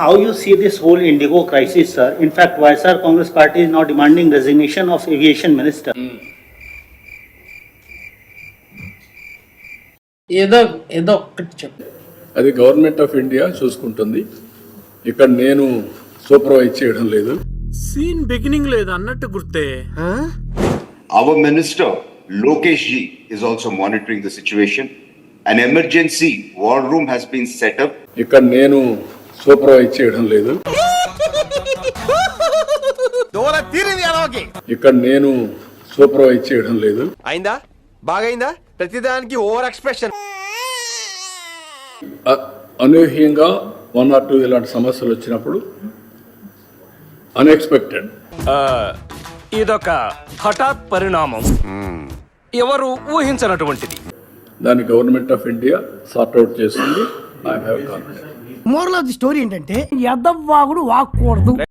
how you see this whole Indigo crisis, sir? In fact, YSR Congress Party is now demanding resignation of aviation minister. ఏదో ఏదో ఒక్కటి చెప్పు అది government of India చూసుకుంటుంది ఇక్కడ నేను సూపర్వైజ్ చేయడం లేదు సీన్ బిగినింగ్ లేదు అన్నట్టు గుర్తే Our minister, Lokesh Ji, is also monitoring the situation. An emergency war room has been set up. ఇక్కడ నేను సూపర్వైజ్ చేయడం లేదు. ఇక్కడ నేను సూపర్వైజ్ చేయడం లేదు. అయిందా? బాగైందా? ప్రతిదానికి ఓవర్ ఎక్స్ప్రెషన్. అ- అనూహ్యంగా వన్ ఆర్ టూ ఇలాంటి సమస్యలు వచ్చినప్పుడు అన్ఎక్స్పెక్టెడ్ ఇదొక హఠాత్ పరిణామం. ఎవరు ఊహించనటువంటిది. దాన్ని government of India sort out చేస్తుంది మోరల్ ఆఫ్ ది స్టోరీ ఏంటంటే ఎద్దవాగుడు వాక్కూడదు